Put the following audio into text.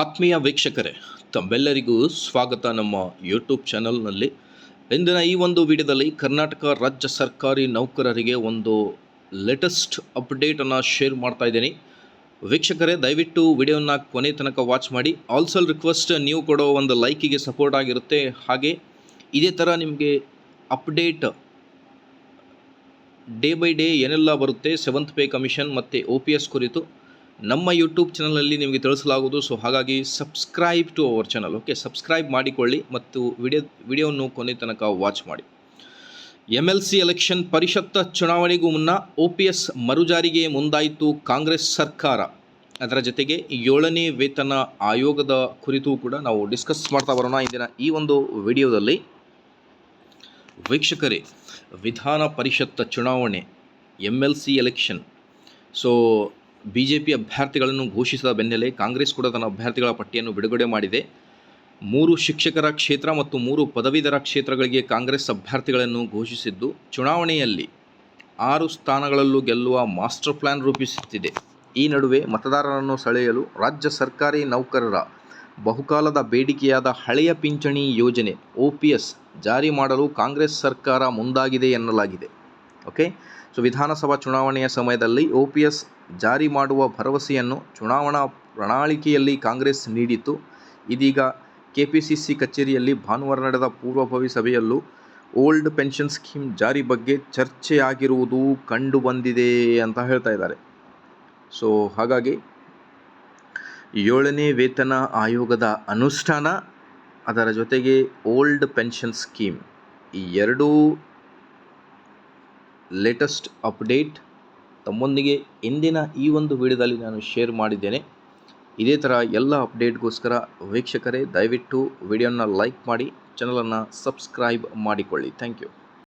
ಆತ್ಮೀಯ ವೀಕ್ಷಕರೇ, ತಮ್ಮೆಲ್ಲರಿಗೂ ಸ್ವಾಗತ ನಮ್ಮ ಯೂಟ್ಯೂಬ್ ಚಾನಲ್ನಲ್ಲಿ ಇಂದಿನ ಈ ಒಂದು ವಿಡಿಯೋದಲ್ಲಿ ಕರ್ನಾಟಕ ರಾಜ್ಯ ಸರ್ಕಾರಿ ನೌಕರರಿಗೆ ಒಂದು ಲೇಟೆಸ್ಟ್ ಅಪ್ಡೇಟನ್ನು ಶೇರ್ ಮಾಡ್ತಾ ಇದ್ದೀನಿ. ವೀಕ್ಷಕರೇ, ದಯವಿಟ್ಟು ವಿಡಿಯೋನ ಕೊನೆ ತನಕ ವಾಚ್ ಮಾಡಿ. ಆಲ್ಸೋ ರಿಕ್ವೆಸ್ಟ್ ನೀವು ಕೊಡೋ ಒಂದು ಲೈಕಿಗೆ ಸಪೋರ್ಟ್ ಆಗಿರುತ್ತೆ. ಹಾಗೆ ಇದೇ ಥರ ನಿಮಗೆ ಅಪ್ಡೇಟ್ ಡೇ ಬೈ ಡೇ ಏನೆಲ್ಲ ಬರುತ್ತೆ ಸೆವೆಂತ್ ಪೇ ಕಮಿಷನ್ ಮತ್ತು ಒ ಪಿ ಎಸ್ ಕುರಿತು. ನಮ್ಮ ಯೂಟ್ಯೂಬ್ ಚಾನಲಲ್ಲಿ ನಿಮಗೆ ತಿಳಿಸಲಾಗುವುದು. ಸೊ ಹಾಗಾಗಿ subscribe to our channel okay subscribe ಮಾಡಿಕೊಳ್ಳಿ ಮತ್ತು ವಿಡಿಯೋ ವಿಡಿಯೋವನ್ನು ಕೊನೆ ತನಕ ವಾಚ್ ಮಾಡಿ. ಎಂ ಎಲ್ ಸಿ ಎಲೆಕ್ಷನ್ ಪರಿಷತ್ತ ಚುನಾವಣೆಗೂ ಮುನ್ನ ಒ ಪಿ ಎಸ್ ಮರುಜಾರಿಗೆ ಮುಂದಾಯಿತು ಕಾಂಗ್ರೆಸ್ ಸರ್ಕಾರ. ಅದರ ಜೊತೆಗೆ ಏಳನೇ ವೇತನ ಆಯೋಗದ ಕುರಿತು ಕೂಡ ನಾವು ಡಿಸ್ಕಸ್ ಮಾಡ್ತಾ ಬರೋಣ ಇಂದಿನ ಈ ಒಂದು ವಿಡಿಯೋದಲ್ಲಿ ವೀಕ್ಷಕರೇ, ವಿಧಾನ ಪರಿಷತ್ತ ಚುನಾವಣೆ M L C election so B J P ಅಭ್ಯರ್ಥಿಗಳನ್ನು ಘೋಷಿಸಿದ ಬೆನ್ನಲ್ಲೇ ಕಾಂಗ್ರೆಸ್ ಕೂಡ ತನ್ನ ಅಭ್ಯರ್ಥಿಗಳ ಪಟ್ಟಿಯನ್ನು ಬಿಡುಗಡೆ ಮಾಡಿದೆ. ಮೂರು ಶಿಕ್ಷಕರ ಕ್ಷೇತ್ರ ಮತ್ತು ಮೂರು ಪದವೀಧರ ಕ್ಷೇತ್ರಗಳಿಗೆ ಕಾಂಗ್ರೆಸ್ ಅಭ್ಯರ್ಥಿಗಳನ್ನು ಘೋಷಿಸಿದ್ದು, ಚುನಾವಣೆಯಲ್ಲಿ ಆರು ಸ್ಥಾನಗಳಲ್ಲೂ ಗೆಲ್ಲುವ ಮಾಸ್ಟರ್ ಪ್ಲಾನ್ ರೂಪಿಸುತ್ತಿದೆ. ಈ ನಡುವೆ ಮತದಾರರನ್ನು ಸೆಳೆಯಲು ರಾಜ್ಯ ಸರ್ಕಾರಿ ನೌಕರರ ಬಹುಕಾಲದ ಬೇಡಿಕೆಯಾದ ಹಳೆಯ ಪಿಂಚಣಿ ಯೋಜನೆ ಒ ಪಿ ಎಸ್ ಜಾರಿ ಮಾಡಲು ಕಾಂಗ್ರೆಸ್ ಸರ್ಕಾರ ಮುಂದಾಗಿದೆ ಎನ್ನಲಾಗಿದೆ. ಓಕೆ? ಸೊ, ವಿಧಾನಸಭಾ ಚುನಾವಣೆಯ ಸಮಯದಲ್ಲಿ ಒ ಪಿ ಎಸ್ ಜಾರಿ ಮಾಡುವ ಭರವಸೆಯನ್ನು ಚುನಾವಣಾ ಪ್ರಣಾಳಿಕೆಯಲ್ಲಿ ಕಾಂಗ್ರೆಸ್ ನೀಡಿತ್ತು. ಇದೀಗ ಕೆ ಪಿ ಸಿ ಸಿ ಕಚೇರಿಯಲ್ಲಿ ಭಾನುವಾರ ನಡೆದ ಪೂರ್ವಭಾವಿ ಸಭೆಯಲ್ಲೂ ಓಲ್ಡ್ ಪೆನ್ಷನ್ ಸ್ಕೀಮ್ ಜಾರಿ ಬಗ್ಗೆ ಚರ್ಚೆಯಾಗಿರುವುದು ಕಂಡು ಬಂದಿದೆ ಅಂತ ಹೇಳ್ತಾ ಇದ್ದಾರೆ. ಸೊ, ಹಾಗಾಗಿ ಏಳನೇ ವೇತನ ಆಯೋಗದ ಅನುಷ್ಠಾನ, ಅದರ ಜೊತೆಗೆ ಓಲ್ಡ್ ಪೆನ್ಷನ್ ಸ್ಕೀಮ್, ಈ ಎರಡೂ ಲೇಟೆಸ್ಟ್ ಅಪ್ಡೇಟ್ ತಮ್ಮೊಂದಿಗೆ ಇಂದಿನ ಈ ಒಂದು ವಿಡಿಯೋದಲ್ಲಿ ನಾನು ಶೇರ್ ಮಾಡಿದ್ದೇನೆ. ಇದೇ ಥರ ಎಲ್ಲ ಅಪ್ಡೇಟ್ಗೋಸ್ಕರ ವೀಕ್ಷಕರೇ, ದಯವಿಟ್ಟು ವಿಡಿಯೋನ ಲೈಕ್ ಮಾಡಿ ಚಾನಲನ್ನು ಸಬ್ಸ್ಕ್ರೈಬ್ ಮಾಡಿಕೊಳ್ಳಿ. Thank you